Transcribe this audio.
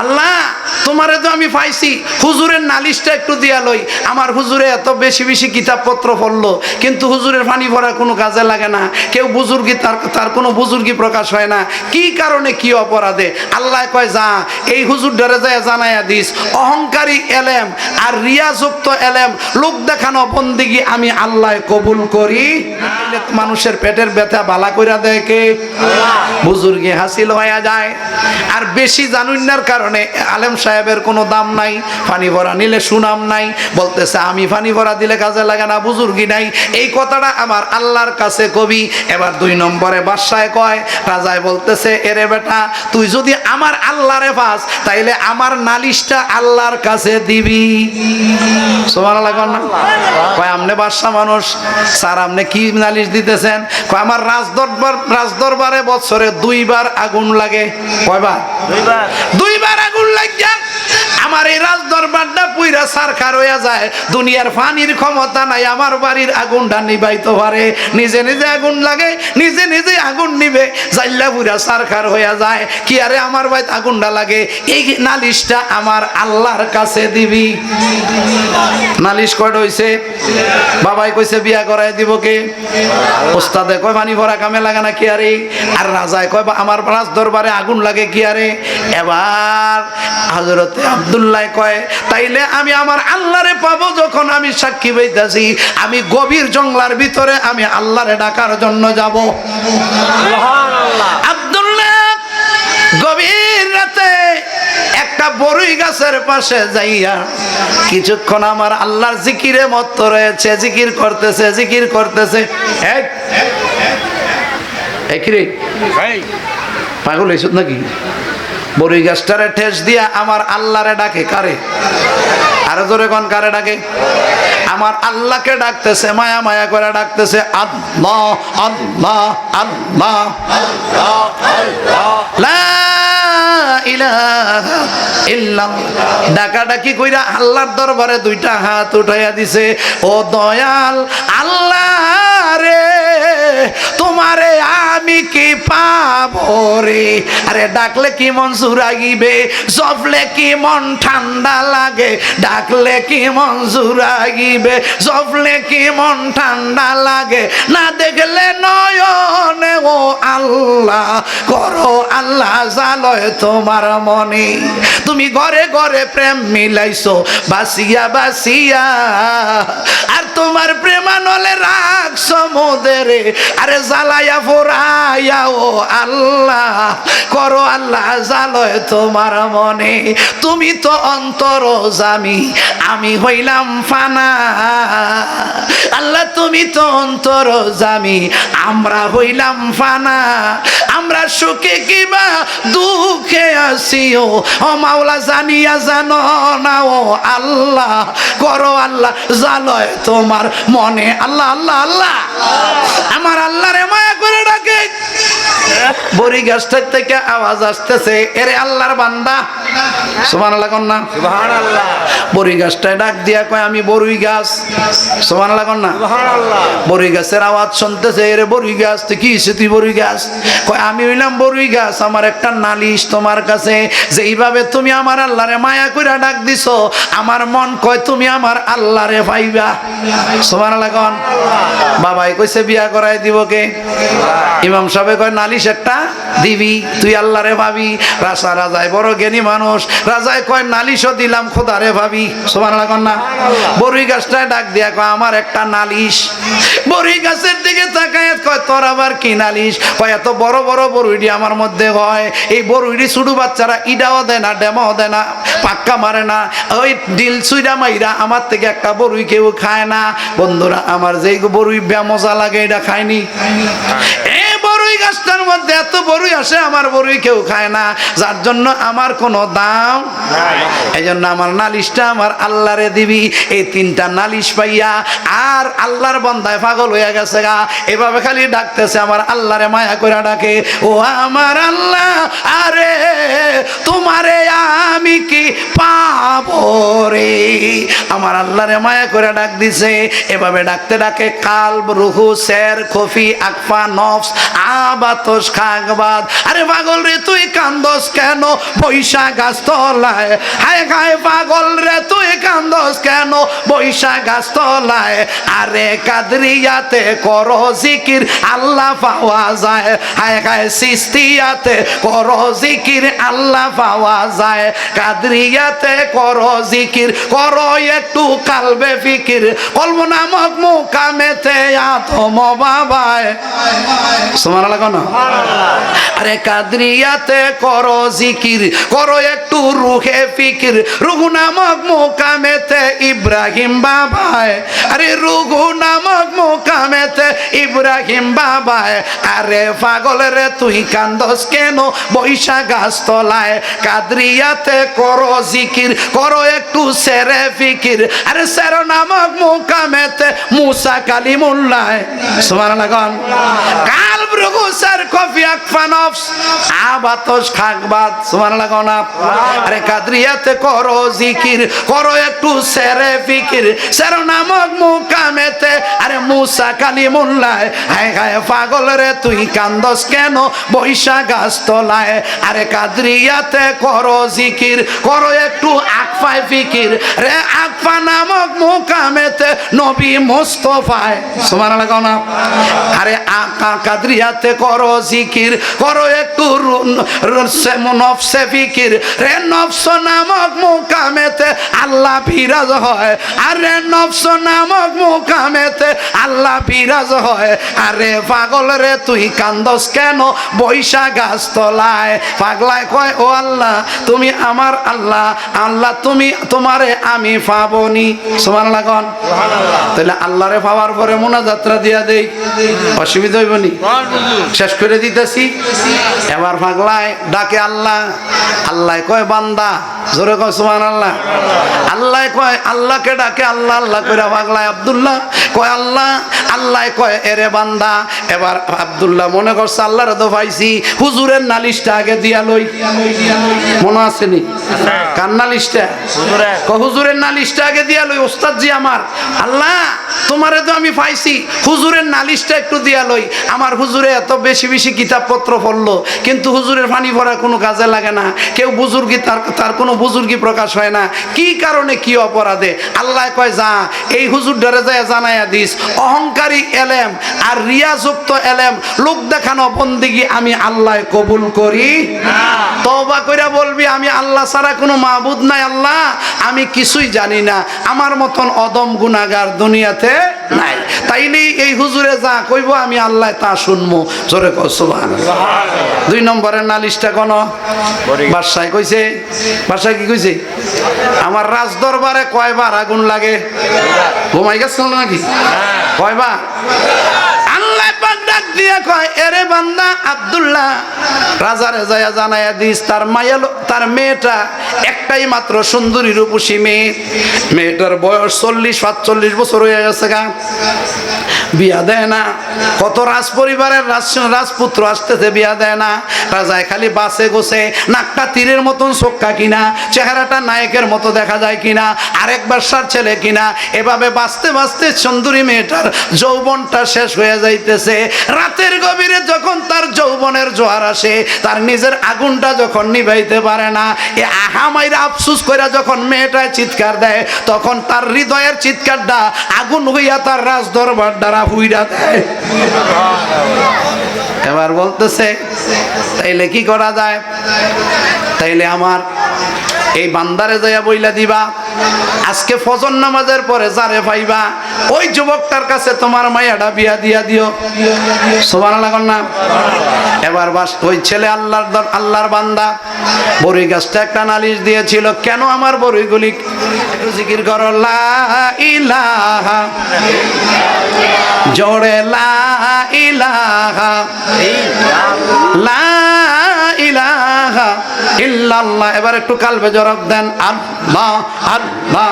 আল্লাহ তোমারে তো আমি পাইছি। হুজুরের নালিশটা একটু দিয়া লই। আমার হুজুরে এত বেশি বেশি কিতাবপত্র পড়ল। কিন্তু হুজুরের পানি ভরা কোনো কাজে লাগে না। কেউ বুজুর্গি তার তার কোনো বুজুর্গি প্রকাশ হয় না। কি কারণে কি অপরাধে? আল্লাহ কয় যা এই হুজুর ডরে যায় জানাইয়া দিস। অহংকারী এলেম আর রিয়াযুক্ত এলেম লোক দেখানো বন্দিগি আমি আল্লাহ কবুল করি। মানুষের পেটের ব্যথা বালা কইরা দেয় কে? বুজুর্গি হাসিল হয়ে যায়। আর বেশি জানুন্নার কারণে আলেম সাহেবের কোনো দাম নাই পানি ভরা নিলে সুনাম নাই বলতেছে আমি পানি ভরা দিলে কাজে লাগে না বুজুর্গি নাই। এই কথাটা আমার আল্লাহর কাছে কবি এবার দুই নম্বরে বাসায় কয় রাজায় বলতেছে এরে বেটা তুই যদি আমার আল্লাহরে পাস তাইলে আমার নালিশটা আল্লাহর কাছে দিবি। সুবহানাল্লাহ কন না? কয় আমনে বাদশা মানুষ স্যার আপনি কি নালিশ দিতেছেন? কয় আমার রাজদরবার রাজদরবারে বছরে দুইবার আগুন লাগে। কয়বার? দুইবার। দুইবার আগুন লাগিয়া আমার এই রাজ দরবারটা পুইরা সারখার হইয়া যায়। দুনিয়ার ফানির ক্ষমতা নাই, আমার বাড়ির আগুনটা নিবাইতে পারে। নিজে নিজে আগুন লাগে, নিজে নিজে আগুন নিবে জাইল্লা পুরা সারখার হইয়া যায়। কি আরে আমার বাড়িতে আগুনটা লাগে? এই নালিশটা আমার আল্লাহর কাছে দিবি। নালিশ কয়টা হইছে? বাবাই কইছে, বিয়া করাই দিব কে? ওস্তাদে কয় পানি ভরা কামে লাগে না কি আরে? আর রাজায় কয়, আমার রাজ দরবারে আগুন লাগে কি আরে? এবার হজরতে আব্দুল্লাহ কয় তাইলে আমি আমার আল্লাহরে পাবো যখন আমি সাক্ষী বইতাছি আমি গভীর জঙ্গলার ভিতরে আমি আল্লাহরে ডাকার জন্য যাব আব্দুল্লাহ গভীর রাতে একটা বড়ই গাছের পাশে যাইয়া কিছুক্ষণ আমার আল্লাহর জিকিরে মত্ত রয়েছে জিকির করতেছে জিকির করতেছে এই, এই কি রে এই পাগল হয়েছ নাকি বড়ই গাছটারে ঠেস দিয়া আমার আল্লাহরে ডাকে, কারে আরও জোরে কোন, কারে ডাকে আমার আল্লাহকে ডাকতেছে, মায়া মায়া করে ডাকতেছে, আল্লাহ আল্লাহ আল্লাহ। ডাকাডাকি কইরা আল্লাহর দরবারে দুইটা হাত উঠাইয়া দিছে, ও দয়াল আল্লাহ রে, তোমারে আমি কি পাবো রে? আরে ডাকলে কি মন সুরাগিবে জপলে কি মন ঠান্ডা লাগে? ডাকলে কি মন সুরাগিবে জপলে কি মন ঠান্ডা লাগে? না দেখলে নয়নে ও আল্লাহ, করো আল্লাহ জালয় তোমার মনে। তুমি ঘরে ঘরে প্রেম মিলাইছো বাসিয়া বাসিয়া আর তোমার প্রেমানলে রাগ সমুদরে। আরে জ্বালাইয়া ফোরাইয়া ও আল্লাহ, করো আল্লাহ জালয় তোমার মনে। তুমি তো অন্তর জামি, আমি হইলাম ফানা। আল্লাহ, তুমি তো অন্তর জামি, আমরা হইলাম ফানা। আমরা সুখে কিবা দুঃখে আসিও। ও মাওলা, জানিয়া জানো না ও আল্লাহ, করো আল্লাহ জালয় তোমার মনে। আল্লাহ আল্লাহ আল্লাহ। আমার আল্লাহরে মায়া করে ডাকে। বড়ি গাছটার থেকে আওয়াজ আসতেছে এরে আল্লাহর বান্দা। সমান বড়ি গাছটায় ডাক দিয়া কয় আমি বড়ুই গাছ। সমান লাগুন না সুবহানাল্লাহ। বড়ি গাছের আওয়াজ শুনতেছে এরে বড়ি গাছ তুই কি হইছে তুই বড়ি গাছ? কয় আমি হইলাম গাছ আমার একটা নালিশ তোমার কাছে। যে এইভাবে তুমি আমার আল্লাহরে মায়া কইরা ডাক দিছো আমার মন কয় তুমি আমার আল্লাহরে পাইবা। সমান লাগুন বাবাই কইছে বিয়া করাই দিব কে? ইমাম সাহেব কয় নালিশ একটা দিবি তুই আল্লাহরে ভাবি রাজা রাজায় বড় জ্ঞানী মানুষ রাজায় কয় নালিশও দিলাম খোদারে ভাবি। সমান লাগুন না? বড়ই গাছটায় ডাক দিয়া কয় আমার একটা নালিশ। বড়ই গাছের দিকে তাকায় কয় তোর আবার কি নালিশ? কয় এত বড় বড় বড়ুইডি আমার মধ্যে হয়। এই বড়ুইডি ছোটো বাচ্চারা ইডাও দেয় না ডেমাও দেয় না পাক্কা মারে না। ওই ডিল সুইডা মাইরা আমার থেকে একটা বড়ুই কেউ খায় না। বন্ধুরা আমার যেই বড়ুই ব্যামজা লাগে এটা খায়নি। এ বড়ুই গাছটার মধ্যে এত বড়ুই আসে আমার বড়ুই কেউ খায় না। যার জন্য আমার কোনো দাম এই জন্য আমার নালিশটা আমার আল্লাহরে দিবি। এই তিনটা নালিশ পাইয়া আর আল্লাহর বন্দায় পাগল হয়ে গেছে গা। এভাবে খালি ডাকতেছে আমার আল্লাহরে মায়া করে ডাকে। ও আমার আল্লাহ আরে তোমারে আমি আমি কি পাবো রে? আমার আল্লাহরে মায়া করে ডাক দিছে। এভাবে ডাকতে ডাকে কালব, রুহু শের খফি, আকফা, নফস আবাতস খাগবাদ আরে পাগল রে, তুই কান্দস কেন? বৈশা গাছ তলায় হায় হায়, পাগল রে, তুই কান্দস কেন? বৈশা গাছ তলায় আরে কাদরিয়াতে করো জিকির, আল্লাহ পাওয়া যায়। হায় হায়, সিস্তিয়াতে করো জিকির, আল্লাহ পাওয়া যায়। কাদরিয়াতে করো জিকির, করো একটু কালবে ফিকির। কলম নামক মুকামেতে আতম বাবায়। সমান লাগো না? আরে কাদরিয়াতে করো জিকির, করো একটু রুহে ফিকির। রুহু নামক মোকামেতে ইব্রাহিম বাবায়, আরে রুহু নামক মোকামেতে ইব্রাহিম বাবায়। আরে পাগল রে, তুই কান্দস কেন বৈশা গাছ তলায়? কাদরিয়াতে করো জিকির, করো একটু সেরে ফিকির। আরে সের নামক মোকামেতে মুসা কালিমুল্লায় সমান লাগান কাল ব্রুগু স্যার কফি আকফানফস আবাতস খাকবাদ সমান লাগাও আরে কাদরিয়াতে করো জিকির করো একটু সেরে ফিকির। সের নামক মুকামেতে আরে মুসা কালিমুল্লায় হায় হায় পাগল রে তুই কান্দস কেন? বৈশা গাছ তলায় আরে কাদরিয়াতে করো জিকির করো একটু আকফায় ফিকির। রে আকফা নামক মুকামেতে নবী মোস্তফায় আরে আকা কাদরিয়াতে করো জিকির, করো একটু ফিকির। রে নফস নামক মুকামেতে আল্লাহ বিরাজ হয়। আরে নফস নামক মুকামেতে আল্লাহ বিরাজ হয়। আরে পাগল রে, তুই কান্দস কেন? বৈশা গাছ তলায়। পাগলায় কয়, ও আল্লাহ, তুমি আমার আল্লাহ। আল্লাহ, তুমি তোমারে আমি পাবনি। সমান লাগন তাহলে আল্লাহরে পাওয়ার পরে মোনা যাত্রা দিয়া দেই। অসুবিধা হইব নি? শেষ করে দিতেছি। এবার পাগলায় ডাকে আল্লাহ। আল্লাহ কয় বান্দা জোরে কয় সুমান আল্লাহ আল্লাহ কয় আল্লাহকে ডাকে আল্লাহ আল্লাহ কইরা পাগলায় আব্দুল্লাহ। কয় আল্লাহ আল্লাহ কয় এরে বান্দা এবার আব্দুল্লাহ মনে করছে আল্লাহরে তো পাইছি হুজুরের নালিশটা আগে দিয়া লই। মনে আছে নি? কার নালিশটা? হুজুরের। নালিশটা আগে দিয়া লই ওস্তাদ জি আমার। আল্লাহ তোমারে তো আমি পাইছি। হুজুরের নালিশটা একটু দিয়া লই। আমার হুজুরে এত বেশি বেশি কিতাবপত্র পড়ল। কিন্তু হুজুরের পানি ভরা কোনো কাজে লাগে না। কেউ বুজুর্গি তার তার কোনো বুজুর্গি প্রকাশ হয় না। কি কারণে কি অপরাধে? আল্লাহ কয়, যা, এই হুজুর ডরে যায় জানাইয়া দিস। অহংকারী এলেম আর রিয়াযুক্ত এলেম, লোক দেখানো বন্দিগি আমি আল্লাহ কবুল করি। তওবা কইরা বলবি, আমি আল্লাহ ছাড়া কোনো মাহবুদ নাই আল্লাহ। আমি কিছুই জানি না। আমার মতন অদম গুনাগার দুনিয়াতে নাই। তাইলেই এই হুজুরে যা কইব আমি আল্লাহ তা শুনব জোরে সুবহানাল্লাহ। দুই নম্বরের নালিশটা কোন? বাদশায় কইছে? বাদশাহ কি কইছে? আমার রাজ দরবারে কয়বার আগুন লাগে? ঘুমাই গেছিল নাকি? কয়বার? আল্লাহ পাক ডাক দিয়ে কয় এরে বান্দা আব্দুল্লাহ রাজারে যায়া জানায়া দিস তার মায়ালো তার মেয়েটা একটাই মাত্র সুন্দরী রূপসী মেয়ে। মেয়েটার বয়স চল্লিশ, সাতচল্লিশ বছর হয়ে গেছে গা। বিয়া দেয় না। কত রাজ পরিবারের রাজ- রাজপুত্র আসতেছে, বিয়া দেয় না। রাজায় খালি বাসে গোসে, নাকটা তীরের মতন চোখা কিনা, চেহারাটা নায়কের মতো দেখা যায় কিনা, আরেক বাসার ছেলে কিনা। এভাবে বাঁচতে বাঁচতে সুন্দরী মেয়েটার যৌবনটা শেষ হয়ে যাইতেছে। রাতের গভীরে যখন তার যৌবনের জোয়ার আসে, তার নিজের আগুনটা যখন নিভাইতে পারে না। এ আহামাইরা আফসুস করে যখন মেয়েটায় চিৎকার দেয়, তখন তার হৃদয়ের চিৎকারটা আগুন হইয়া তার রাজ দরবার দ্বারা হুইরা দেয়। এবার বলতেছে, তাইলে কি করা যায়? তাইলে আমার এই বান্দারে যাইয়া বইলা দিবা, আজকে ফজর নামাজের পরে যারে পাইবা ওই যুবকটার কাছে তোমার মাইয়াটা বিয়া দিয়া দিও। সোমান লাগান না। এবার বাস, ওই ছেলে আল্লাহর আল্লাহর বান্দা। বড়ই গাছটা একটা নালিশ দিয়েছিল, কেন আমার বড়ইগুলি একটু জিকির করো? লা জোরে, লা ইল্লাল্লাহ। এবার একটু কালবে জবাব দেন, আল্লাহ আল্লাহ।